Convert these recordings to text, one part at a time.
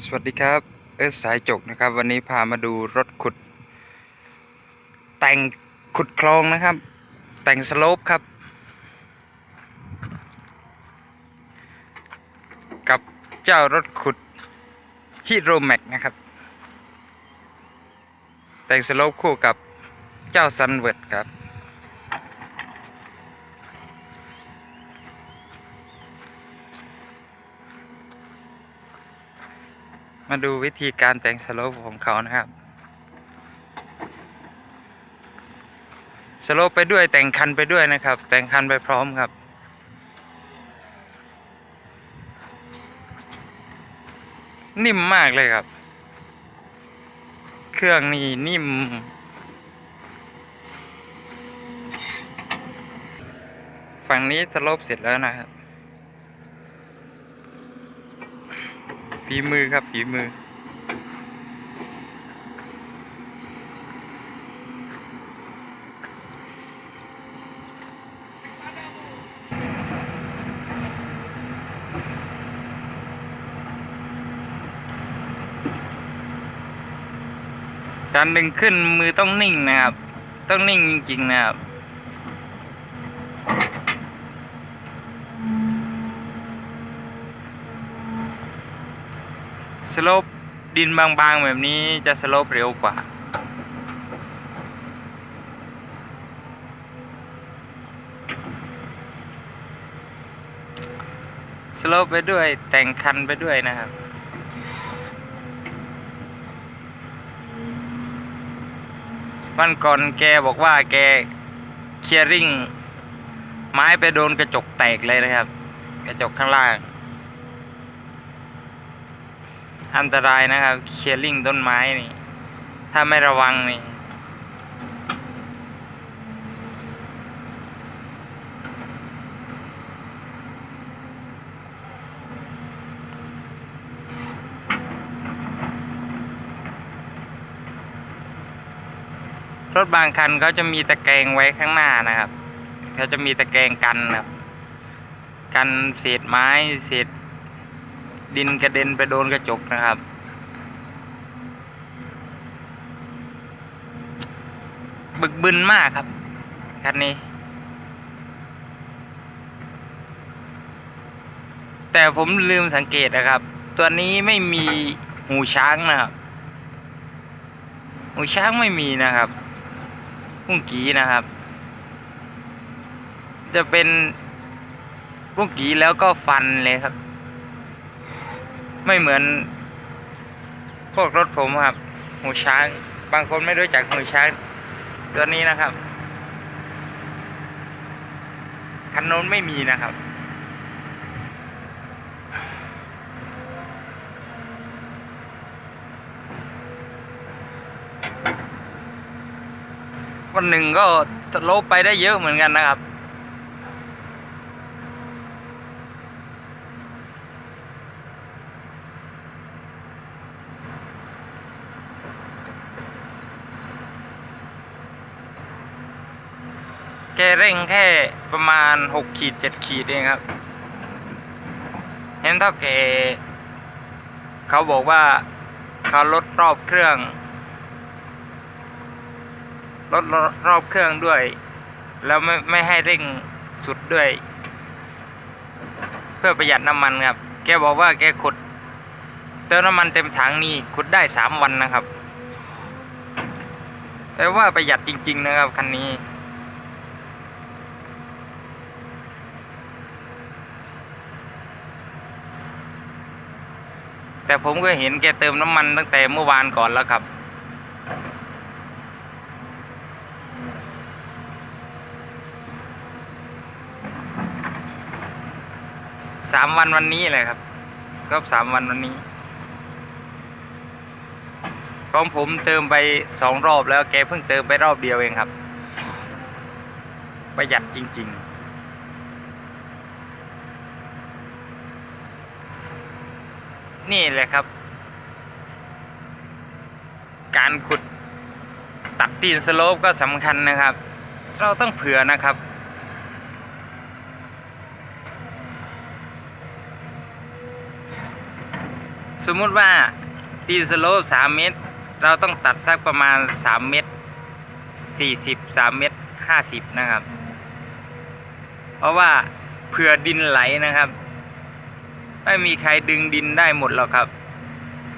สวัสดีครับ เอสสายจกนะครับ วันนี้พามาดูรถขุด แต่งขุดคลองนะครับ แต่งสโลปครับ กับเจ้ารถขุดฮิโรแม็กนะครับ แต่งสโลปคู่กับเจ้าซันเวิร์ดครับ มาดูวิธีการแต่งสโลปของเขานะครับ สโลปไปด้วยแต่งคันไปด้วยนะครับ แต่งคันไปพร้อมครับ นิ่มมากเลยครับ เครื่องนี่นิ่ม ฝั่งนี้สโลปเสร็จแล้วนะครับ ฝีมือครับฝีมือ การดึงขึ้นมือต้องนิ่งนะครับ ต้องนิ่งจริงๆนะครับ สโลปดินบางๆแบบนี้จะสโลปเร็วกว่า สโลปไปด้วยแต่งคันไปด้วยนะครับวันก่อนแกบอกว่าแกเคลียร์ริงไม้ไปโดนกระจกแตกเลยนะครับ กระจกข้างล่าง อันตรายนะครับเคลียร์ลิงต้นไม้นี่ ถ้าไม่ระวังนี่ รถบางคันเขาจะมีตะแกรงไว้ข้างหน้านะครับเขาจะมีตะแกรงกันนะครับ กันเศษไม้เศษ ดินกระเด็นไปโดนกระจกนะครับ บึกบึนมากครับคันนี้ แต่ผมลืมสังเกตนะครับ ตัวนี้ไม่มีหูช้างนะครับ หูช้างไม่มีนะครับกุ้งกีนะครับ จะเป็นกุ้งกีแล้วก็ฟันเลยครับ ไม่เหมือนพวกรถผมครับ หูช้าง บางคนไม่รู้จักหูช้าง ตัวนี้นะครับคันโน้นไม่มีนะครับ วันหนึ่งก็โลปไปได้เยอะเหมือนกันนะครับ เร่งแค่ประมาณหกขีดเจ็ดขีดเองครับ เห็นเท่าแกเขาบอกว่าเขาลดรอบเครื่องลดรอบเครื่องด้วย แล้วไม่ไม่ให้เร่งสุดด้วย เพื่อประหยัดน้ำมันครับ แกบอกว่าแกขุด เติมน้ำมันเต็มถังนี่ขุดได้สามวันนะครับแต่ว่าประหยัดจริง ๆ นะครับคันนี้ แต่ผมก็เห็นแกเติมน้ำมันตั้งแต่เมื่อวานก่อนแล้วครับสามวันวันนี้เลยครับครบสามวันวันนี้ของผมเติมไปสองรอบแล้วแกเพิ่งเติมไปรอบเดียวเองครับ ประหยัดจริง ๆ นี่แหละครับ การขุดตัดตีนสโลปก็สำคัญนะครับ เราต้องเผื่อนะครับ สมมุติว่าตีนสโลปสามเมตร เราต้องตัดสักประมาณสามเมตรสี่สิบสามเมตรห้าสิบนะครับ เพราะว่าเผื่อดินไหลนะครับ ไม่มีใครดึงดินได้หมดหรอกครับ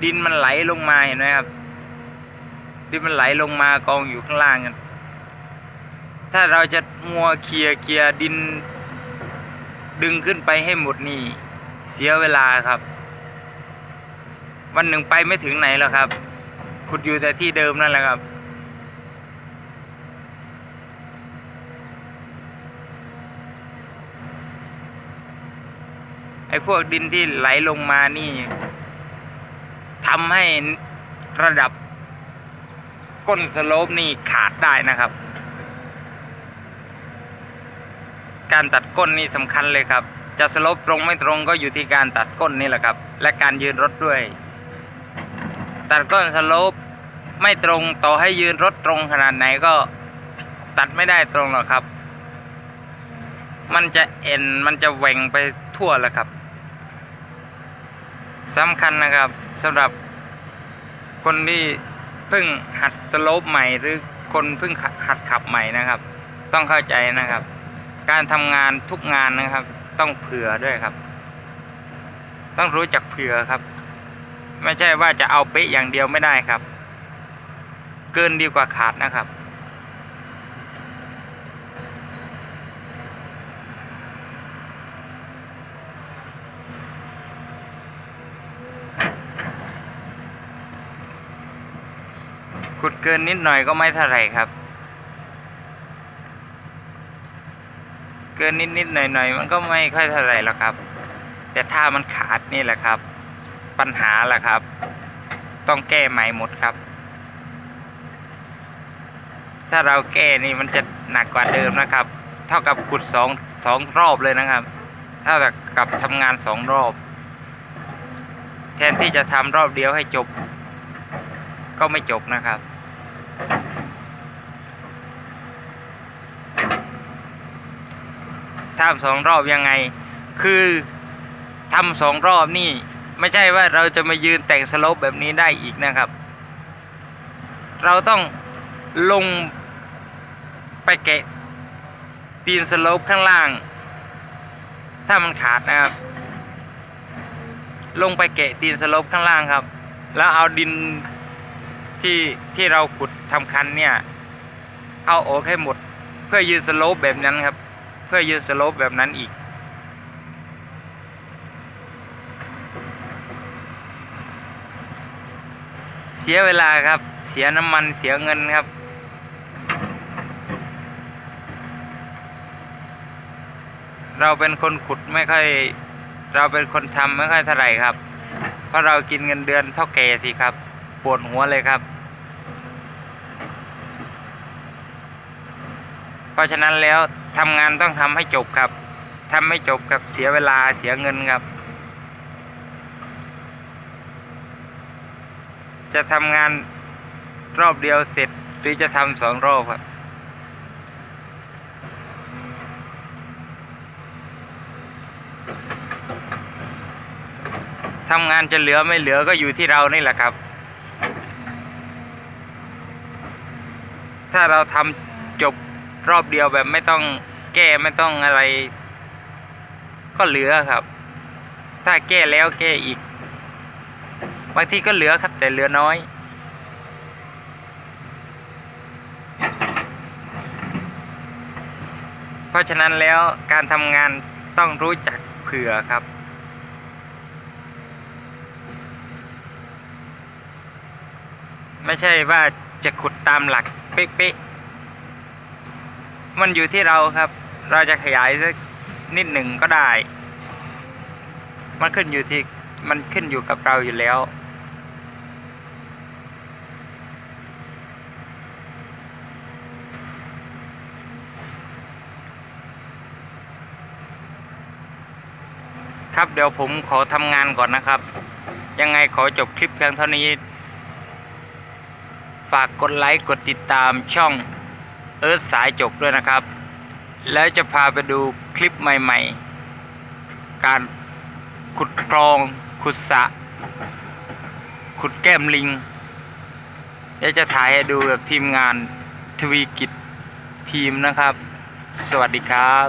ดินมันไหลลงมาเห็นไหมครับ ดินมันไหลลงมากองอยู่ข้างล่างกันถ้าเราจะมัวเคลียร์เคลียร์ดิน ดึงขึ้นไปให้หมดนี่ เสียเวลาครับ วันหนึ่งไปไม่ถึงไหนแล้วครับขุดอยู่แต่ที่เดิมนั่นแหละครับ อ้พวกดินที่ไหลลงมานี่ทำให้ระดับก้นสโลปนี่ขาดได้นะครับ การตัดก้นนี่สำคัญเลยครับ จะสโลปตรงไม่ตรงก็อยู่ที่การตัดก้นนี่แหละครับ และการยืนรถด้วย ตัดก้นสโลปไม่ตรงต่อให้ยืนรถตรงขนาดไหนก็ตัดไม่ได้ตรงหรอกครับ มันจะเอ็นมันจะแหว่งไปทั่วแหละครับ สำคัญนะครับสำหรับคนที่เพิ่งหัดสโลปใหม่หรือคนเพิ่งหัดขับใหม่นะครับ ต้องเข้าใจนะครับ การทำงานทุกงานนะครับ ต้องเผื่อด้วยครับ ต้องรู้จักเผื่อครับ ไม่ใช่ว่าจะเอาเป๊ะอย่างเดียวไม่ได้ครับ เกินดีกว่าขาดนะครับ ขุดเกินนิดหน่อยก็ไม่เท่าไรครับ เกินนิดนิดหน่อยหน่อยมันก็ไม่ค่อยเท่าไรหรอกครับ แต่ถ้ามันขาดนี่แหละครับ ปัญหาแหละครับ ต้องแก้ใหม่หมดครับ ถ้าเราแก้นี่มันจะหนักกว่าเดิมนะครับ เท่ากับขุดสองสองรอบเลยนะครับ เท่ากับทำงานสองรอบ แทนที่จะทำรอบเดียวให้จบก็ไม่จบนะครับ ทำสองรอบยังไง คือทำสองรอบนี่ไม่ใช่ว่าเราจะมายืนแต่งสโลปแบบนี้ได้อีกนะครับ เราต้องลงไปแกะตีนสโลปข้างล่าง ถ้ามันขาดนะครับ ลงไปแกะตีนสโลปข้างล่างครับ แล้วเอาดินที่ที่เราขุดทำคันเนี่ย เอาออกให้หมด เพื่อยืนสโลปแบบนั้นครับ พื่อยืนสโลปแบบนั้นอีก เสียเวลาครับ เสียน้ำมันเสียเงินครับ เราเป็นคนขุดไม่ค่อย เราเป็นคนทำไม่ค่อยเท่าไหร่ครับ เพราะเรากินเงินเดือนเท่าแก่สิครับ ปวดหัวเลยครับ เพราะฉะนั้นแล้วทำงานต้องทำให้จบครับทำไม่จบครับเสียเวลาเสียเงินครับ จะทำงานรอบเดียวเสร็จหรือจะทำสองรอบครับ ทำงานจะเหลือไม่เหลือก็อยู่ที่เรานี่แหละครับ ถ้าเราทำจบ รอบเดียวแบบไม่ต้องแก้ไม่ต้องอะไร ก็เหลือครับ ถ้าแก้แล้วแก้อีก บางทีก็เหลือครับ แต่เหลือน้อย เพราะฉะนั้นแล้วการทำงานต้องรู้จักเผื่อครับไม่ใช่ว่าจะขุดตามหลักเป๊ะ มันอยู่ที่เราครับ เราจะขยายสักนิดหนึ่งก็ได้ มันขึ้นอยู่ที่มันขึ้นอยู่กับเราอยู่แล้ว ครับเดี๋ยวผมขอทำงานก่อนนะครับ ยังไงขอจบคลิปเพียงเท่านี้ ฝากกดไลค์ กดติดตามช่อง เอิร์ธสายจกด้วยนะครับ แล้วจะพาไปดูคลิปใหม่ ๆ การขุดคลองขุดสระขุดแก้มลิงเดี๋ยวจะถ่ายให้ดูกับทีมงานทวีกิจทีมนะครับ สวัสดีครับ